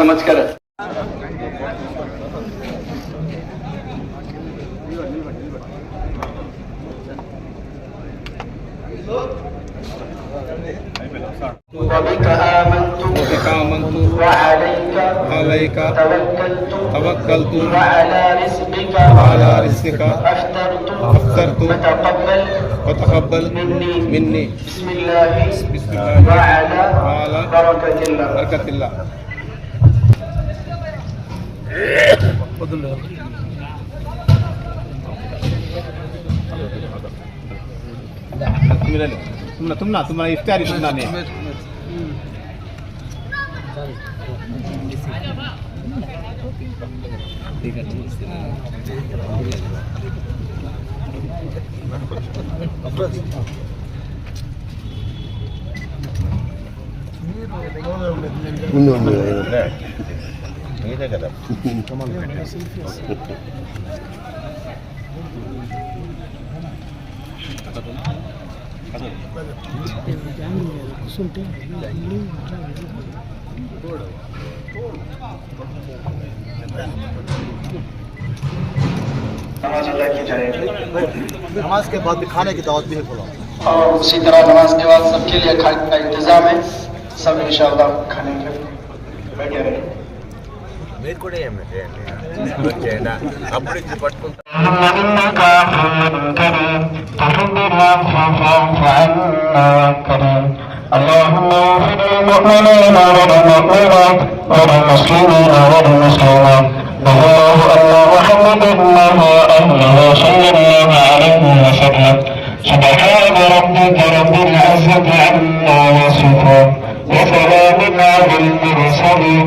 बराए करम मेहरबानी समझकर وبك آمنت بك آمنت وعليك عليك توكلت توكلت وعلى رزقك وعلى رزقك أفطرت أفطرت فتقبل وتقبل مني مني بسم الله بسم الله وعلى وعلى بركة الله بركة الله तुमना तुमना तुम्हारा इफ्तारी तुमना ने మీదే కదా نماز کے بعد بھی کھانے کی دعوت بھی ہے اور اسی طرح نماز کے بعد سب کے لیے کھانے کا انتظام ہے سب انشاءاللہ کھانے کے بیٹھے رہے۔ మీరు కూడా ఏమి చేయండి అప్పుడు ఇది పట్టుకుంటా إنك حميد كريم تحب العفو فاعف عنا يا كريم اللهم اغفر للمؤمنين وللمؤمنات وللمسلمين والمسلمات الله أن محمد الله وأهله صلى الله عليه وسلم سبحان ربك رب العزة عما يصفون وسلام على المرسلين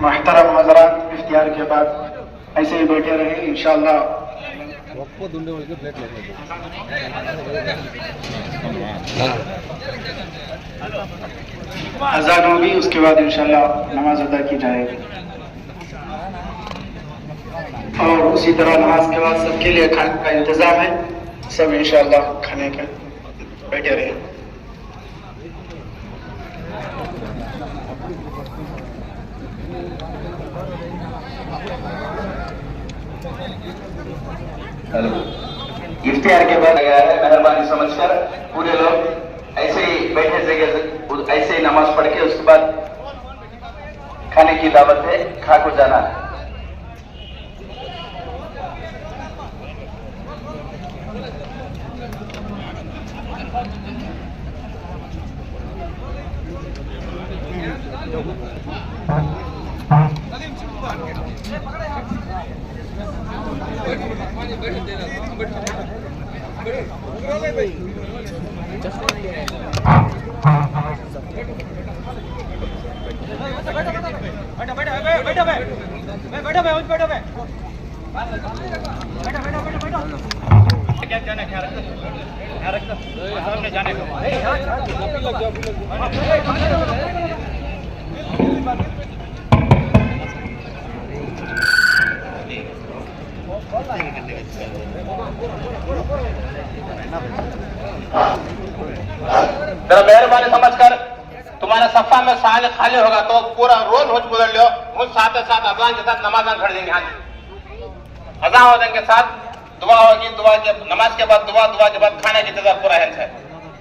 محترم حضرات، اختیار کے بعد ایسے ہی بیٹھے رہے، انشاءاللہ۔ اذان ہوگی، اس کے بعد انشاءاللہ نماز ادا کی جائے گی۔ اور اسی طرح نماز کے بعد سب کے لیے کھانے کا انتظام ہے۔ سب انشاءاللہ کھانے کا بیٹھے رہے۔ افتیار کے بعد گیا ہے، مہربانی سمجھ کر پورے لوگ ایسے ہی بیٹھے سے ایسے ہی نماز پڑھ کے اس کے بعد کھانے کی دعوت ہے، کھا کو جانا ہے۔ जाने को ذرا مہربانی سمجھ کر، تمہارا صفحہ میں سال خالی ہوگا تو پورا رول روز بدل لو ہم ساتھ ساتھ اذان کے ساتھ نماز کھڑ دیں گے ہاں جی۔ ہو دیں گے ساتھ، دعا ہوگی، دعا کے نماز کے بعد دعا دعا کے بعد کھانے کی انتظار پورا ہے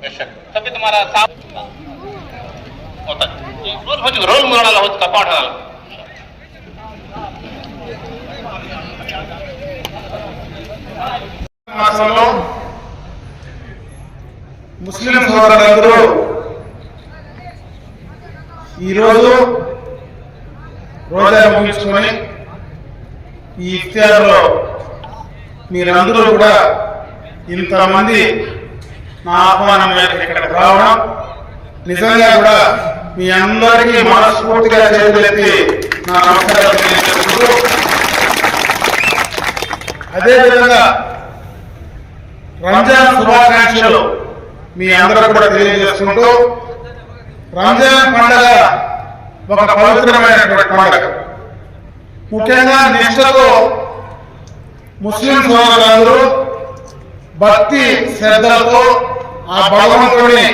بے شک۔ تبھی تمہارا صاحب ہوتا ہے۔ روز روز روز مرنا ہوتا کپاٹ ہونا మాసంలో ముస్లిం సోదరులందరూ ఈరోజు రోజా ముగించుకొని ఈ ఇఫ్తార్లో మీరందరూ కూడా ఇంతమంది నా ఆహ్వానం మేరకు ఇక్కడికి రావడం నిజంగా కూడా మీ అందరికీ మనస్ఫూర్తిగా చేతులెత్తి నా నమస్కారాలు తెలియజేసుకుంటూ అదేవిధంగా రంజాన్ శుభాకాంక్షలు మీ అందరూ కూడా తెలియజేసుకుంటూ రంజాన్ పండగ ఒక పవిత్రమైనటువంటి పండగ. ముఖ్యంగా నిష్ఠతో ముస్లిం సోదరులందరూ భక్తి శ్రద్ధలతో ఆ భగవంతుడిని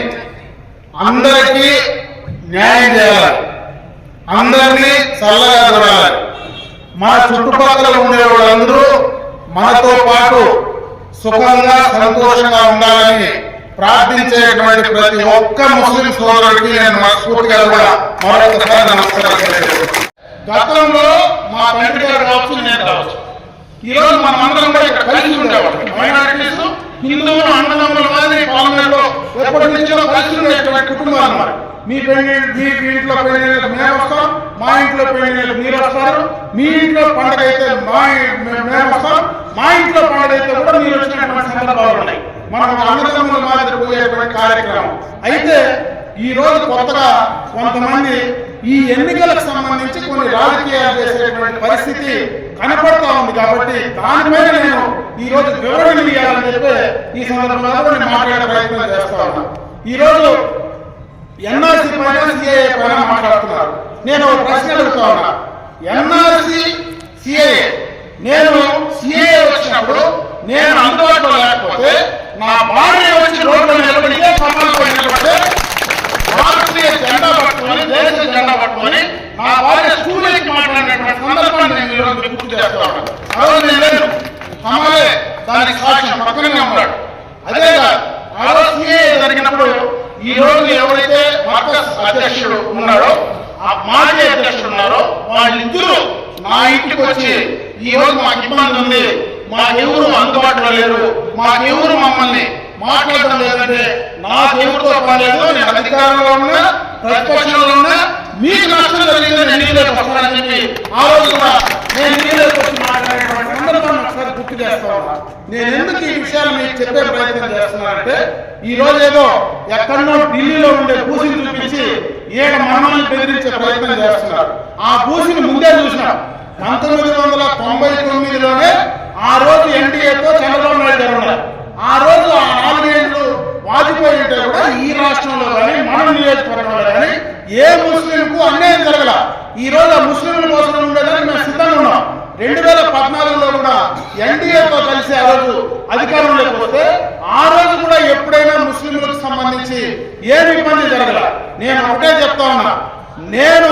అందరికీ న్యాయం చేయాలి. అందరినీ చల్లగా చూడాలి. మన చుట్టుపక్కల ఉండే వాళ్ళందరూ మనతో పాటు సుఖంగా సంతోషంగా ఉండాలని ప్రార్థించేటువంటి ప్రతి ఒక్క ముస్లిం సోదరుడికి నేను మనస్ఫూర్తిగా కూడా మరొకసారి నమస్కారం గతంలో మా తండ్రి గారు కావచ్చు నేను కావచ్చు ఈ రోజు మనం అందరం కూడా ఇక్కడ కలిసి ఉండేవాళ్ళం. మైనారిటీస్ హిందువులు అన్నదమ్ముల మాదిరి పాలనలో ఎప్పటి నుంచో కలిసి ఉండేటువంటి కుటుంబాలు మరి. మీ పెళ్ళి మీ ఇంట్లో పెళ్ళి మేము వస్తాం మా ఇంట్లో పెళ్ళి మీరు వస్తారు. మీ ఇంట్లో పండుగ అయితే మా ఇ- మేము వస్తాం. అయితే కూడా మీరు వచ్చినటువంటి సందర్భాలు ఉన్నాయి మనం ఒక అన్నదమ్ముల మాదిరి పోయేటువంటి కార్యక్రమం. అయితే ఈ రోజు కొత్తగా కొంతమంది ఈ ఎన్నికలకు సంబంధించి కొన్ని రాజకీయాలు చేసేటువంటి పరిస్థితి కనపడతా ఉంది కాబట్టి దానిపైన నేను ఈ రోజు వివరణ ఇవ్వాలని చెప్పి ఈ సందర్భంలో నేను మాట్లాడే ప్రయత్నం చేస్తా ఉన్నా. ఈ రోజు ఎన్ఆర్సీ పైన సిఐఏ పైన మాట్లాడుతున్నారు. నేను ఒక ప్రశ్న అడుగుతా ఉన్నా. ఎన్ఆర్సీ సిఐఏ నేను నేను అందుబాటులో లేకపోతే నా భార్య వచ్చి రోడ్డు నిలబడి నిలబడితే భారతీయ జెండా పట్టుకొని దేశ జెండా పట్టుకొని నా భార్య స్కూల్కి మాట్లాడినటువంటి సందర్భాన్ని నేను ఈరోజు గుర్తు చేస్తా ఉన్నాను. నేను లేను. దానికి సాక్ష్యం పక్కనే ఉన్నాడు. అదే కాదు ఆ రోజు జరిగినప్పుడు ఈ రోజు ఎవరైతే మార్కస్ అధ్యక్షుడు ఉన్నాడో ఆ మాజీ అధ్యక్షుడు ఉన్నారో వాళ్ళిద్దరూ నా ఇంటికి వచ్చి ఈ రోజు మాకు ఇబ్బంది ఉంది. మాకెవరు అందుబాటులో లేరు. మాకెవరు మమ్మల్ని మాట్లాడడం లేదంటే నాకెవరితో పర్లేదు నేను అధికారంలో ఉన్నా ప్రతిపక్షంలో ఉన్నా మీకు నష్టం జరిగింది నేను నీళ్ళకి వస్తానని చెప్పి ఆ రోజు కూడా నేను నీళ్ళకి వచ్చి మాట్లాడేటువంటి సందర్భాన్ని ఒకసారి గుర్తు చేస్తా ఉన్నా. నేను ఎందుకు ఈ విషయాలు మీకు చెప్పే ప్రయత్నం చేస్తున్నానంటే ఈ రోజు ఏదో ఎక్కడో ఢిల్లీలో ఉండే పూసిని చూపించి ఏడ మనల్ని బెదిరించే ప్రయత్నం చేస్తున్నారు. ఆ పూసిని ముందే చూసినాం పంతొమ్మిది వందల తొంభై తొమ్మిది ఆ రోజు ఎన్డీఏతో చంద్రబాబు నాయుడు గారు ఉన్నారు ఆ రోజు ఆ నాలుగేళ్ళు వాజ్పేయి ఉంటే కూడా ఈ రాష్ట్రంలో కానీ మన నియోజకవర్గంలో కానీ ఏ ముస్లింకు అన్యాయం జరగల. ఈ రోజు ఆ ముస్లింల కోసం ఉండేదానికి మేము సిద్ధంగా ఉన్నాం. రెండు వేల పద్నాలుగులో కూడా ఎన్డీఏతో కలిసి ఆ రోజు అధికారంలోకి వస్తే ఆ రోజు కూడా ఎప్పుడైనా ముస్లింలకు సంబంధించి ఏమి ఇబ్బంది జరగల. నేను ఒకటే చెప్తా ఉన్నా. నేను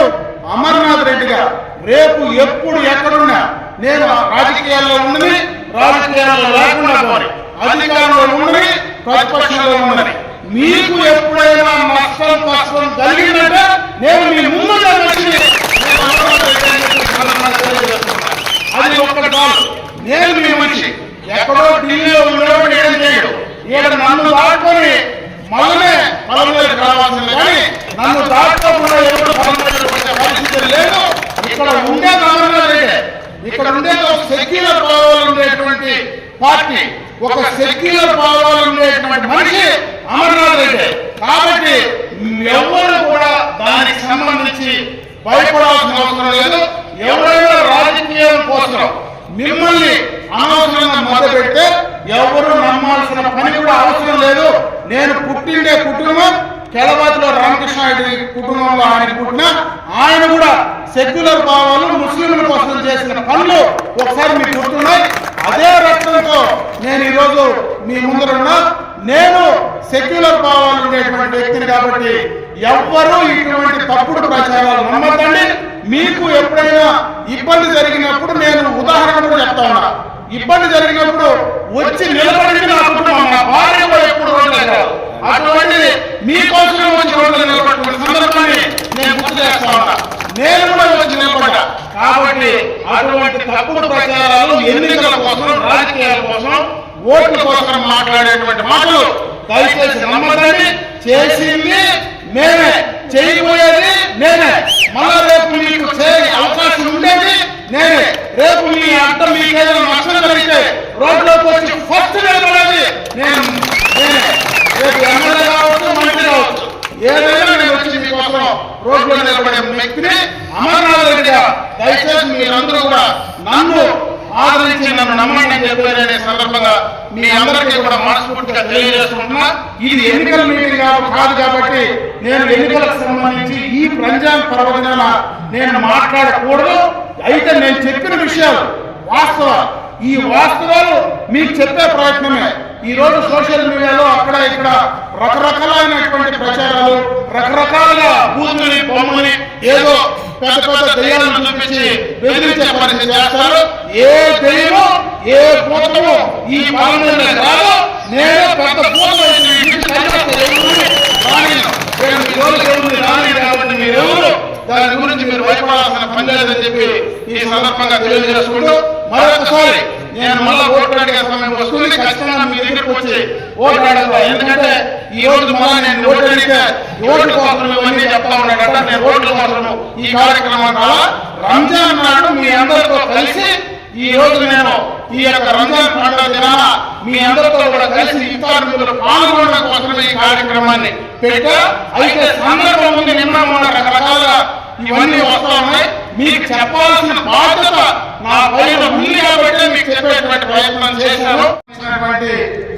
అమర్నాథ్ రెడ్డిగా రేపు ఎప్పుడు ఎక్కడున్నా నేను రాజకీయాల్లో ఉండని రాజకీయాల్లో లేకుండా పోవాలి అధికారంలో ఉండని ప్రతిపక్షంలో ఉన్నది. మీకు ఎప్పుడైనా నష్టం కష్టం కలిగిందంటే నేను మీ ముందు నేను అది ఒక్కటి కాదు. నేను మీ మనిషి. ఎక్కడో ఢిల్లీలో ఉండేవాడు ఏం చేయడు. ఇక్కడ నన్ను దాటుకొని మనమే పదవులకు రావాల్సింది కానీ నన్ను దాటుకోకుండా ఎవరు పరిస్థితి లేదు. ఇక్కడ ఉండే అమర్నాథ్ రెడ్డి ఇక్కడ ఉండే సెక్యులర్ భావాలు ఉండేటువంటి పార్టీ. ఒక సెక్యులర్ భావాలు ఉండేటువంటి మనిషి అమర్నాథ్ రెడ్డి. కాబట్టి ఎవరు కూడా దానికి సంబంధించి భయపడాల్సిన అవసరం లేదు. ఎవరైనా రాజకీయం కోసం మిమ్మల్ని అనవసరంగా మొదలు పెడితే ఎవరు నమ్మాల్సిన పని కూడా అవసరం లేదు. నేను పుట్టిండే కుటుంబం కేలబాతిలో రామకృష్ణారెడ్డి కుటుంబంలో ఆయన పుట్టిన ఆయన కూడా సెక్యులర్ భావాలు ముస్లింల కోసం చేసిన పనులు ఒకసారి మీకు గుర్తున్నాయి. అదే రక్తంతో నేను ఈరోజు మీ ముందరున్నా నేను సెక్యులర్ భావాలు వ్యక్తిని కాబట్టి ఎవ్వరూ ఇటువంటి తప్పుడు ప్రచారాలు నమ్మకండి. మీకు ఎప్పుడైనా ఇబ్బంది జరిగినప్పుడు నేను ఉదాహరణ కూడా చెప్తా ఉన్నా. ఇబ్బంది జరిగినప్పుడు వచ్చి నిలబడింది నా కుటుంబం నా భార్య కూడా ఎప్పుడు రోడ్డు అటువంటిది మీకోసం వచ్చి రోడ్లు నిలబడుతున్న సందర్భాన్ని నేను గుర్తు చేస్తా ఉన్నా. నేను కూడా వచ్చి నిలబడ్డా. కాబట్టి అటువంటి తప్పుడు ప్రచారాలు ఎన్నికల కోసం రాజకీయాల కోసం ఓట్ల కోసం మాట్లాడేటువంటి మాటలు దయచేసి నమ్మదండి చేసింది మేమే. చేయబోయేది నేనే మళ్ళా రేపు మీకు చేయ అవకాశం ఉండేది నేనే. రేపు మీ అర్థం మీకేదో నష్టం జరిగితే రోడ్లోకి వచ్చి ఫస్ట్ నిలబడేది నేను రేపు ఎమ్మెల్యే కావచ్చు మంత్రి కావచ్చు ఏదైనా నేను వచ్చి మీకోసం రోడ్లో నిలబడే వ్యక్తిని అమర్నాథ్ రెడ్డి దయచేసి మీరందరూ కూడా నన్ను ఆదరించి నన్ను నమ్మండి అని చెప్పారనే సందర్భంగా మీ అందరికీ కూడా మనస్ఫూర్తిగా తెలియజేసుకుంటున్నా. ఇది ఎన్నికల మీటింగ్ కాదు కాదు కాబట్టి నేను ఎన్నికలకు సంబంధించి ఈ ప్రజా పర్వదినాన నేను మాట్లాడకూడదు. అయితే నేను చెప్పిన విషయాలు వాస్తవాలు ఈ వాస్తవాలు మీకు చెప్పే ప్రయత్నమే. ఈ రోజు సోషల్ మీడియాలో అక్కడ ఇక్కడ రకరకాలైనటువంటి ప్రచారాలు రకరకాలుగా బూతుని బొమ్మని ఏదో పెద్ద పెద్ద దయ్యాలను చూపించి బెదిరించే పరిస్థితి చేస్తారు. ఏ దెయ్యము ఏ భూతము ఈ పాలనలో రాదు. నేను పెద్ద భూతం వేసి రాని ఇంటికి కాబట్టి మీరెవరు? దాని గురించి మీరు భయపడాల్సిన పని లేదని చెప్పి ఈ సందర్భంగా తెలియజేసుకుంటూ మరొకసారి నేను మళ్ళా ఓట్లు అడిగే సమయం వస్తుంది. ఖచ్చితంగా మీ దగ్గరికి వచ్చి ఓట్లు అడగతా ఎందుకంటే ఈ రోజు మళ్ళా నేను ఓట్లు అడిగితే ఓట్ల కోసం ఇవన్నీ చెప్తా ఉన్నాడట నేను ఓట్ల కోసం ఈ కార్యక్రమం రంజాన్ నాడు మీ అందరితో ఈ రోజు నేను ఈ యొక్క రంజాన్ పండుగ దినాన మీ అందరితో కూడా కలిసి ఇఫ్తార్ పాల్గొనడం కోసమే ఈ కార్యక్రమాన్ని పెట్టా. అయితే సందర్భం ఉంది నిన్న మొన్న రకరకాలుగా ఇవన్నీ వస్తా ఉన్నాయి. మీకు చెప్పాల్సిన బాధ్యత నా పైన ఉంది కాబట్టి మీకు చెప్పేటువంటి ప్రయత్నం చేశాను.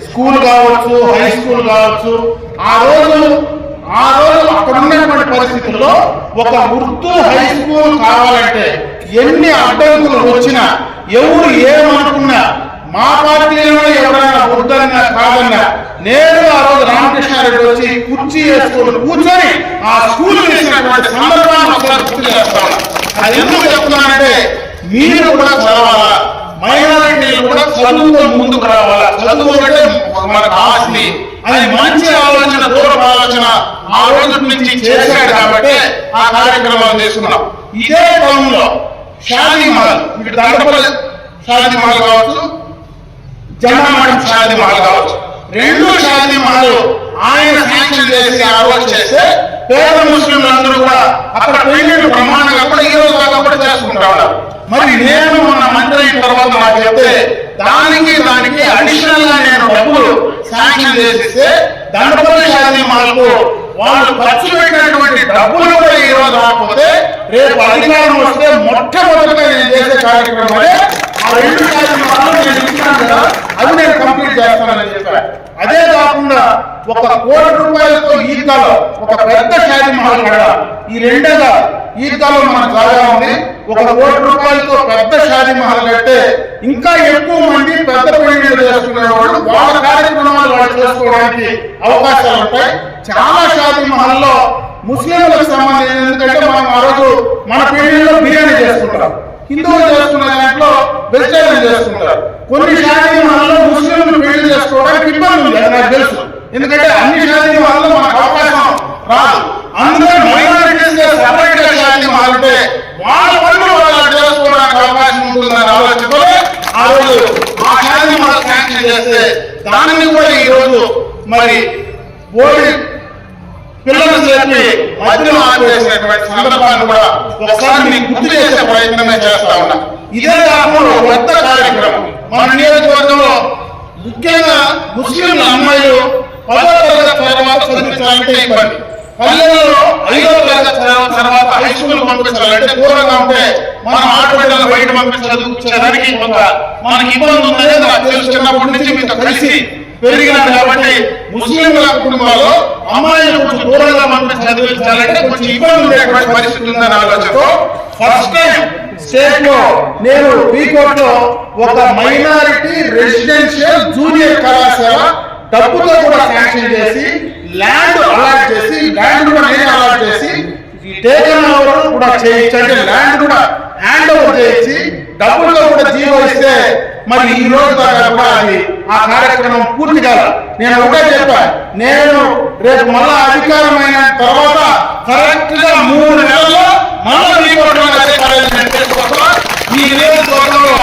స్కూల్ కావచ్చు హై స్కూల్ కావచ్చు ఆ రోజు ఆ రోజు అక్కడ ఉన్నటువంటి పరిస్థితుల్లో ఒక ఉర్దూ హై స్కూల్ కావాలంటే ఎన్ని అడ్డంకులు వచ్చినా ఎవరు ఏమనుకున్నా మా పార్టీలో ఎవరైనా వద్దన్నా కాదన్నా నేను ఆ రోజు రామకృష్ణారెడ్డి వచ్చి కుర్చీ వేసుకొని కూర్చొని ఆ స్కూల్ వేసినటువంటి సందర్భాన్ని ఒకసారి గుర్తు చేస్తాను. అది ఎందుకు చెప్తున్నానంటే మీరు కూడా చదవాలా? మైనారిటీలు కూడా చదువుతో ముందుకు రావాలా? చదువు అంటే మనకు ఆస్తి. అది మంచి ఆలోచన దూరం ఆలోచన. ఆ రోజు నుంచి చేశాడు కాబట్టి ఆ కార్యక్రమాలు చేసుకున్నాం. ఇదే క్రమంలో షాదీ మహల్ ఇటు దండపల్లి షాదీ మహల్ కావచ్చు. జనమణి షాదీ మహల్ కావచ్చు. రెండు షాదీ మహల్ ఆయన శాంక్షన్ చేసి ఆ రోజు చేస్తే పేద ముస్లింలు అందరూ కూడా అక్కడ పెళ్ళిళ్ళు బ్రహ్మాండంగా కూడా ఈ రోజు దాకా కూడా చేసుకుంటా ఉన్నారు. మరి నేను మొన్న మంత్రి అయిన తర్వాత నాకు చెప్తే దానికి దానికి అడిషనల్గా నేను డబ్బులు శాంక్షన్ చేసిస్తే దండపల్లి షాదీ మహల్కు వాళ్ళు ఖర్చు పెట్టినటువంటి డబ్బులు కూడా ఈ రోజు రాకపోతే రేపు అధికారం వస్తే మొట్టమొదటిగా నేను చేసే కార్యక్రమం అదే ఆ రెండు కార్యక్రమాలు నేను ఇచ్చినాను కదా అవి నేను కంప్లీట్ చేస్తానని చెప్పాను అదే కాకుండా ఒక కోటి రూపాయలతో ఈద్గాలో ఒక పెద్ద షాదీ మహల్ కూడా ఈ రెండేగా ఈద్గాలో మన జాగా ఉంది. ఒక కోటి రూపాయలతో పెద్ద షాదీ మహల్ కట్టే ఇంకా ఎక్కువ మంది పెద్ద పెళ్ళిళ్ళు చేసుకునే వాళ్ళు వాళ్ళ కార్యక్రమాలు వాళ్ళు చేసుకోవడానికి అవకాశాలు ఉంటాయి. చాలా షాదీ మహల్లో ముస్లింలకు సంబంధించి ఎందుకంటే మనం ఆ రోజు మన పెళ్ళిలో బిర్యానీ చేసుకుంటాం. హిందువులు చేసుకునే దాంట్లో వెజిటేరియన్ చేసుకుంటారు. కొన్ని షాదీ మహల్లో ముస్లింలు పెళ్ళి చేసుకోవడానికి ఇబ్బంది ఉంది నాకు తెలుసు. ఎందుకంటే అన్ని షాదీ వాళ్ళు మనకు అవకాశం రాదు. అందరూ మైనారిటీస్ సపరేట్గా షాదీ మహల్ వాళ్ళ పనులు వాళ్ళు చేసుకోవడానికి అవకాశం ఉంటుందని ఆలోచనతో ఆ రోజు ఆ షాదీ మహల్ శాంక్షన్ చేస్తే దానిని కూడా ఈ రోజు మరి బోర్డు పిల్లలు చెప్పి మధ్యలో ఆపేసినటువంటి సందర్భాన్ని కూడా ఒకసారి మీకు గుర్తు చేసే ప్రయత్నమే చేస్తా ఉన్నా. ఇదే కాకుండా ఒక పెద్ద కార్యక్రమం. మన నియోజకవర్గంలో ముఖ్యంగా ముస్లింల అమ్మాయిలు పదో తరగతి తర్వాత చదివించాలంటే ఇబ్బంది పల్లెల్లో ఐదో తరగతి తర్వాత హై స్కూల్ పంపించాలంటే దూరంగా ఉంటే మనం ఆడబిడ్డలు బయట కొంత మనకి ఇబ్బంది ఉందనేది నాకు తెలుసు చిన్నప్పటి నుంచి మీతో కలిసి పెరిగినాను కాబట్టి ముస్లింల కుటుంబాల్లో అమ్మాయిలు కొంచెం దూరంగా పంపించి చదివించాలంటే కొంచెం ఇబ్బంది ఉండేటువంటి పరిస్థితి ఉందని ఆలోచనతో ఫస్ట్ టైం స్టేట్లో నేను బీకోట్లో ఒక మైనారిటీ రెసిడెన్షియల్ జూనియర్ కళాశాల డబ్బుతో కూడా శాంక్షన్ చేసి ల్యాండ్ అలాట్ చేసి ల్యాండ్ కూడా నేను అలాట్ చేసి టేకన్ ఓవర్ కూడా చేయించి అంటే ల్యాండ్ కూడా హ్యాండ్ ఓవర్ చేయించి డబ్బులతో కూడా జీవో ఇస్తే మరి ఈ రోజు దాకా కూడా అది ఆ కార్యక్రమం పూర్తి కాల. నేను ఒకటే చెప్పా నేను రేపు మళ్ళా అధికారమైన తర్వాత కరెక్ట్గా మూడు నెలల్లో మళ్ళా నియోజకవర్గంలో అదే కార్యాలయం చేసుకొస్తా. ఈ నియోజకవర్గంలో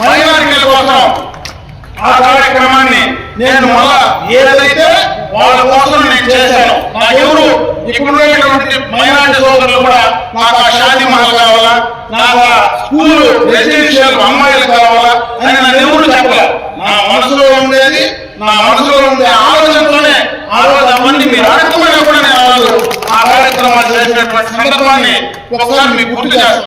మైనారిటీల కోసం ఆ కార్యక్రమాన్ని నేను మళ్ళా ఏదైతే వాళ్ళ కోసం నేను చేశాను. నాకెవరు ఇక్కడ ఉండేటువంటి మైనారిటీ సోదరులు కూడా నాకు ఆ షాదీ మహల్ కావాలా? నాకు స్కూల్ రెసిడెన్షియల్ అమ్మాయిలు కావాలా? అని నన్ను ఎవరు చెప్పలే? నా మనసులో ఉండేది నా మనసులో ఉండే ఆలోచనతోనే ఆ రోజు అవన్నీ మీరు అడగకపోయినా కూడా నేను ఆ రోజు ఆ కార్యక్రమాలు చేసినటువంటి సందర్భాన్ని ఒకసారి మీకు గుర్తు చేస్తాను.